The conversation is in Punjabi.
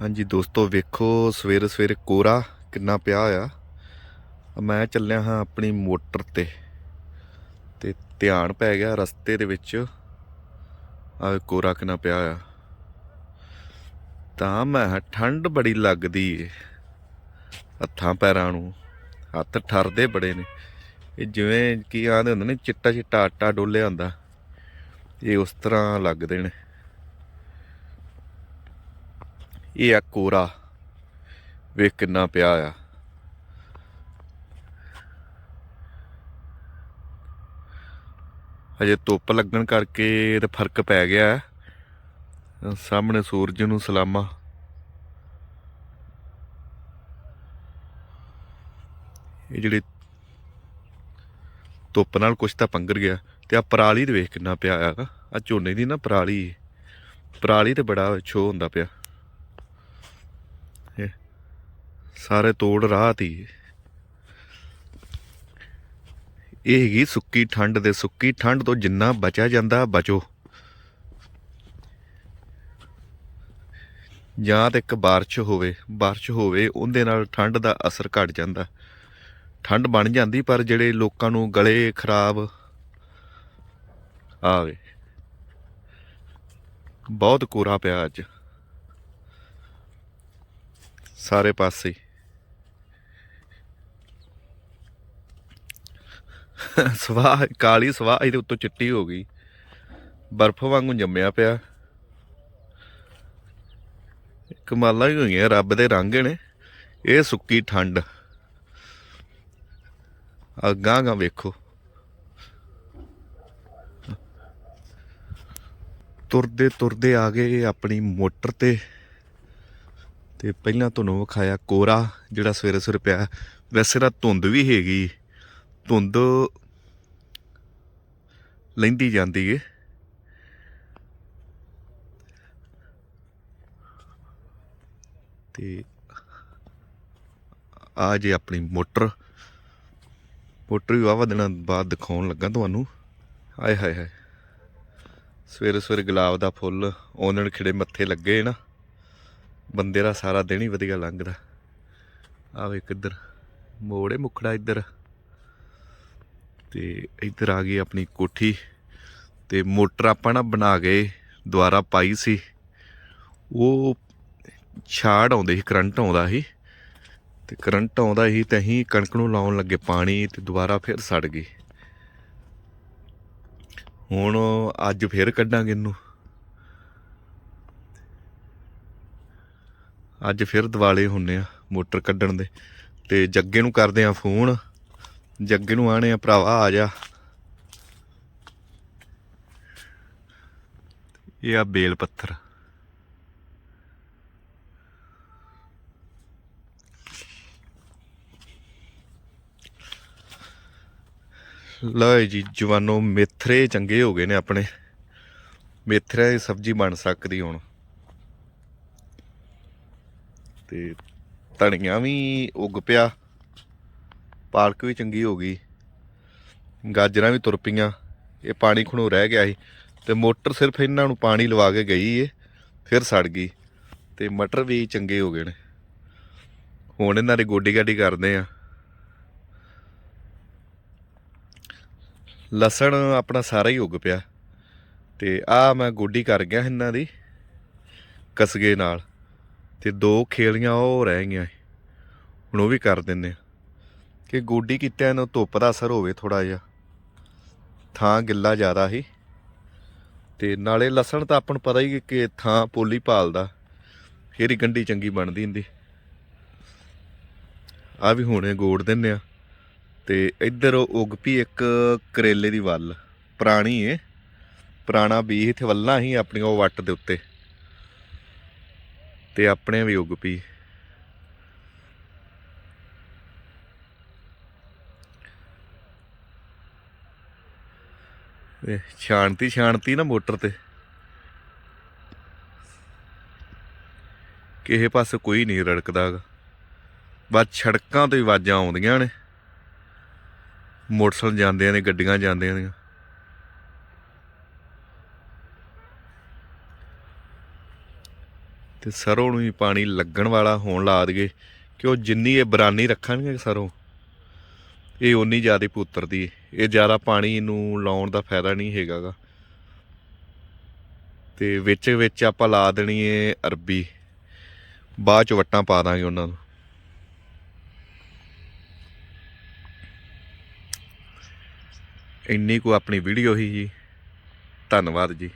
ਹਾਂਜੀ ਦੋਸਤੋ, ਵੇਖੋ ਸਵੇਰੇ ਸਵੇਰੇ ਕੋਰਾ ਕਿੰਨਾ ਪਿਆ ਆ ਮੈਂ ਚੱਲਿਆ ਹਾਂ ਆਪਣੀ ਮੋਟਰ ਤੇ ਤੇ ਧਿਆਨ ਪੈ ਗਿਆ ਰਸਤੇ ਦੇ ਵਿੱਚ। ਆ ਕੋਰਾ ਕਿੰਨਾ ਪਿਆ ਆ ਤਾਂ ਮੈਂ ਠੰਡ ਬੜੀ ਲੱਗਦੀ ਏ। ਹੱਥਾਂ ਪੈਰਾਂ ਨੂੰ ਹੱਥ ਠਰਦੇ ਬੜੇ ਨੇ। ਇਹ ਜਿਵੇਂ ਕੀ ਆਂਦੇ ਹੁੰਦੇ ਨੇ ਚਿੱਟਾ ਚਿੱਟਾ ਆਟਾ ਡੋਲਿਆ ਹੁੰਦਾ। ਇਹ ਉਸ ਤਰ੍ਹਾਂ ਲੱਗਦੇ ਨੇ। ਇਹ ਆ ਕੋਰਾ। ਵੇਖ ਕਿੰਨਾ ਪਿਆ ਆ। ਹਜੇ ਧੁੱਪ ਲੱਗਣ ਕਰਕੇ ਤੇ ਫ਼ਰਕ ਪੈ ਗਿਆ ਹੈ। ਸਾਹਮਣੇ ਸੂਰਜ ਨੂੰ ਸਲਾਮਾ। ਇਹ ਜਿਹੜੇ ਧੁੱਪ ਨਾਲ ਕੁਛ ਤਾਂ ਪੰਗਰ ਗਿਆ ਤੇ ਆ ਪਰਾਲੀ ਦੇ ਵੇਖ ਕਿੰਨਾ ਪਿਆ ਆ। ਆ ਝੋਨੇ ਦੀ ਨਾ ਪਰਾਲੀ। ਪਰਾਲੀ ਤੇ ਬੜਾ ਛੋ ਹੁੰਦਾ ਪਿਆ। ਇਹ। ਸਾਰੇ ਤੋੜ ਰਾਹ ਤੀ। ਇਹ ਹੈਗੀ ਸੁੱਕੀ ਠੰਡ ਦੇ, ਸੁੱਕੀ ਠੰਡ ਤੋਂ ਜਿੰਨਾ ਬਚਿਆ ਜਾਂਦਾ, ਬਚੋ। ਜਾਂ ਤੇ ਇੱਕ ਬਾਰਿਸ਼ ਹੋਵੇ ਬਾਰਿਸ਼ ਹੋਵੇ, ਉਹਦੇ ਨਾਲ ਠੰਡ ਦਾ ਅਸਰ ਘਟ ਜਾਂਦਾ। ਠੰਡ ਬਣ ਜਾਂਦੀ, ਪਰ ਜਿਹੜੇ ਲੋਕਾਂ ਨੂੰ ਗਲੇ ਖਰਾਬ ਆਵੇ। ਬਹੁਤ ਕੋਰਾ ਪਿਆ ਅੱਜ। ਸਾਰੇ ਪਾਸੇ ਸਵਾਹ, ਕਾਲੀ ਸਵਾਹ ਇਹਦੇ ਉੱਤੋਂ ਚਿੱਟੀ ਹੋ ਗਈ। ਬਰਫ਼ ਵਾਂਗੂ ਜੰਮਿਆ ਪਿਆ। ਕਮਾਲਾਂ ਹੀ ਹੋਈਆਂ, ਰੱਬ ਦੇ ਰੰਗ ਨੇ। ਇਹ ਸੁੱਕੀ ਠੰਡ। ਅੱਗਾਂ ਗਾ ਵੇਖੋ। ਤੁਰਦੇ ਤੁਰਦੇ ਆ ਗਏ ਆਪਣੀ ਮੋਟਰ ਤੇ। ਤੇ ਪਹਿਲਾਂ ਤੁਹਾਨੂੰ ਵਿਖਾਇਆ ਕੋਰਾ, ਜਿਹੜਾ ਸਵੇਰੇ ਸਵੇਰੇ ਪਿਆ। ਵੈਸੇ ਤਾਂ ਧੁੰਦ ਵੀ ਹੈਗੀ। ਧੁੰਦ ਲੈਂਦੀ ਜਾਂਦੀ ਏ। ਤੇ ਆ ਜੇ ਆਪਣੀ ਮੋਟਰ। ਮੋਟਰ ਵੀ ਵਾਵਾ ਦਿਨਾਂ ਬਾਅਦ ਦਿਖਾਉਣ ਲੱਗਾ ਤੁਹਾਨੂੰ। ਆਏ ਹਾਏ ਹਾਏ। ਸਵੇਰੇ ਸਵੇਰੇ ਗੁਲਾਬ ਦਾ ਫੁੱਲ ਉਹਨਾਂ ਖਿੜੇ ਮੱਥੇ ਲੱਗੇ ਨਾ। ਬੰਦੇ ਦਾ ਸਾਰਾ ਦਿਨ ਹੀ ਵਧੀਆ ਲੰਘਦਾ। ਆਵੇ ਕਿੱਧਰ ਮੋੜੇ ਮੁਖੜਾ ਇੱਧਰ। ਤੇ ਇੱਧਰ ਆ ਗਈ ਆਪਣੀ ਕੋਠੀ ਤੇ ਮੋਟਰ ਆਪਾਂ ਨਾ ਬਣਾ ਗਏ ਦੁਆਰਾ ਪਾਈ ਸੀ। ਉਹ ਛਾੜ ਆਉਂਦੇ ਸੀ, ਕਰੰਟ ਆਉਂਦਾ ਸੀ। ਤੇ ਕਰੰਟ ਆਉਂਦਾ ਸੀ ਤੇ ਅਸੀਂ ਕਣਕ ਨੂੰ ਲਾਉਣ ਲੱਗੇ ਪਾਣੀ ਤੇ ਦੁਬਾਰਾ ਫਿਰ ਸੜ ਗਈ। ਹੁਣ ਅੱਜ ਫਿਰ ਕੱਢਾਂਗੇ ਇਹਨੂੰ। ਅੱਜ ਫਿਰ ਦਿਵਾਲੇ ਹੁੰਨੇ ਆ ਮੋਟਰ ਕੱਢਣ ਦੇ। ਤੇ ਜੱਗੇ ਨੂੰ ਕਰਦੇ ਆ ਫੋਨ। ਜੱਗੇ ਨੂੰ ਆਣੇ ਆ, ਭਰਾਵਾ ਆ ਜਾ। ਇਹ ਆ ਬੇਲ ਪੱਥਰ। ਲਓ ਜੀ, ਜਵਾਨੋ, ਮੇਥਰੇ ਚੰਗੇ ਹੋ ਗਏ ਨੇ ਆਪਣੇ। ਮੇਥਰੇ ਦੀ ਸਬਜ਼ੀ ਬਣ ਸਕਦੀ ਹੁਣ। ਤੇ ਧਨੀਆ ਵੀ ਉੱਗ ਪਿਆ। ਪਾਲਕ ਵੀ ਚੰਗੀ ਹੋ ਗਈ। ਗਾਜਰਾਂ ਵੀ ਤੁਰ ਪਈਆਂ। ਇਹ ਪਾਣੀ ਖਣੋ ਰਹਿ ਗਿਆ ਸੀ ਤੇ ਮੋਟਰ ਸਿਰਫ ਇਹਨਾਂ ਨੂੰ ਪਾਣੀ ਲਵਾ ਕੇ ਗਈ ਏ, ਫਿਰ ਸੜ ਗਈ ਤੇ ਮਟਰ ਵੀ ਚੰਗੇ ਹੋ ਗਏ ਨੇ। ਹੁਣ ਇਹਨਾਂ ਦੀ ਗੋਡੀ ਗਾਡੀ ਕਰਦੇ ਆ। ਲਸਣ ਆਪਣਾ ਸਾਰਾ ਹੀ ਉੱਗ ਪਿਆ ਤੇ ਆ ਮੈਂ ਗੋਡੀ ਕਰ ਗਿਆ ਇਹਨਾਂ ਦੀ ਕਸਗੇ ਨਾਲ। ਤੇ ਦੋ ਖੇਲੀਆਂ ਉਹ ਰਹਿ ਗਈਆਂ ਹੁਣ ਉਹ ਵੀ ਕਰ ਦਿੰਦੇ ਆ। ਕਿ ਗੋਡੀ ਕੀਤਿਆਂ ਨੂੰ ਧੁੱਪ ਦਾ ਅਸਰ ਹੋਵੇ ਥੋੜਾ ਜਿਹਾ। ਥਾਂ ਗਿੱਲਾ ਜ਼ਿਆਦਾ ਸੀ। ਤੇ ਨਾਲੇ ਲਸਣ ਤਾਂ ਆਪਾਂ ਨੂੰ ਪਤਾ ਹੀ ਕਿ ਥਾਂ ਪੋਲੀ ਪਾਲਦਾ ਫੇਰ ਹੀ ਗੰਢੀ ਚੰਗੀ ਬਣਦੀ ਹੁੰਦੀ। ਆ ਵੀ ਹੁਣੇ ਗੋੜ ਦਿੰਨੇ ਆ। ਤੇ ਇੱਧਰ ਉੱਗ ਪਈ ਇੱਕ ਕਰੇਲੇ ਦੀ ਵੱਲ। ਪੁਰਾਣੀ ਏ। ਪੁਰਾਣਾ ਬੀਜ ਇੱਥੇ ਵੱਲਾਂ ਹੀ ਆਪਣੀਆਂ ਉਹ ਵੱਟ ਦੇ ਉੱਤੇ। ਤੇ ਆਪਣੇ ਵੀ ਉੱਗ ਪਈ। ਵੇ ਸ਼ਾਂਤੀ ਸ਼ਾਂਤੀ ਨਾ ਮੋਟਰ ਤੇ। ਕਿਸੇ ਪਾਸੇ ਕੋਈ ਨਹੀਂ ਰੜਕਦਾ ਗਾ। ਬਸ ਸੜਕਾਂ ਤੇ ਆਵਾਜ਼ਾਂ ਆਉਂਦੀਆਂ ਨੇ। ਮੋਟਰਸਾਈਕਲ ਜਾਂਦੇ ਨੇ, ਗੱਡੀਆਂ ਜਾਂਦੀਆਂ ਨੇ। ਤੇ ਸਰੋਂ ਨੂੰ ਵੀ ਪਾਣੀ ਲੱਗਣ ਵਾਲਾ ਹੋਣ ਲਾ ਦਈਏ। ਕਿ ਉਹ ਜਿੰਨੀ ਇਹ ਬਰਾਨੀ ਰੱਖਣਗੇ ਸਰੋਂ, ਇਹ ਉਨੀ ਜ਼ਿਆਦਾ ਪੁੱਤਰਦੀ ਇਹ ਜ਼ਿਆਦਾ ਪਾਣੀ ਨੂੰ ਲਾਉਣ ਦਾ ਫਾਇਦਾ ਨਹੀਂ ਹੈਗਾਗਾ। ਤੇ ਵਿੱਚ ਵਿੱਚ ਆਪਾਂ ਲਾ ਦੇਣੀ ਏ ਅਰਬੀ। ਬਾਅਦ ਚ ਵਟਾਂ ਪਾ ਦਾਂਗੇ ਉਹਨਾਂ ਨੂੰ। ਇੰਨੀ ਕੋ ਆਪਣੀ ਵੀਡੀਓ ਹੀ ਜੀ। ਧੰਨਵਾਦ ਜੀ।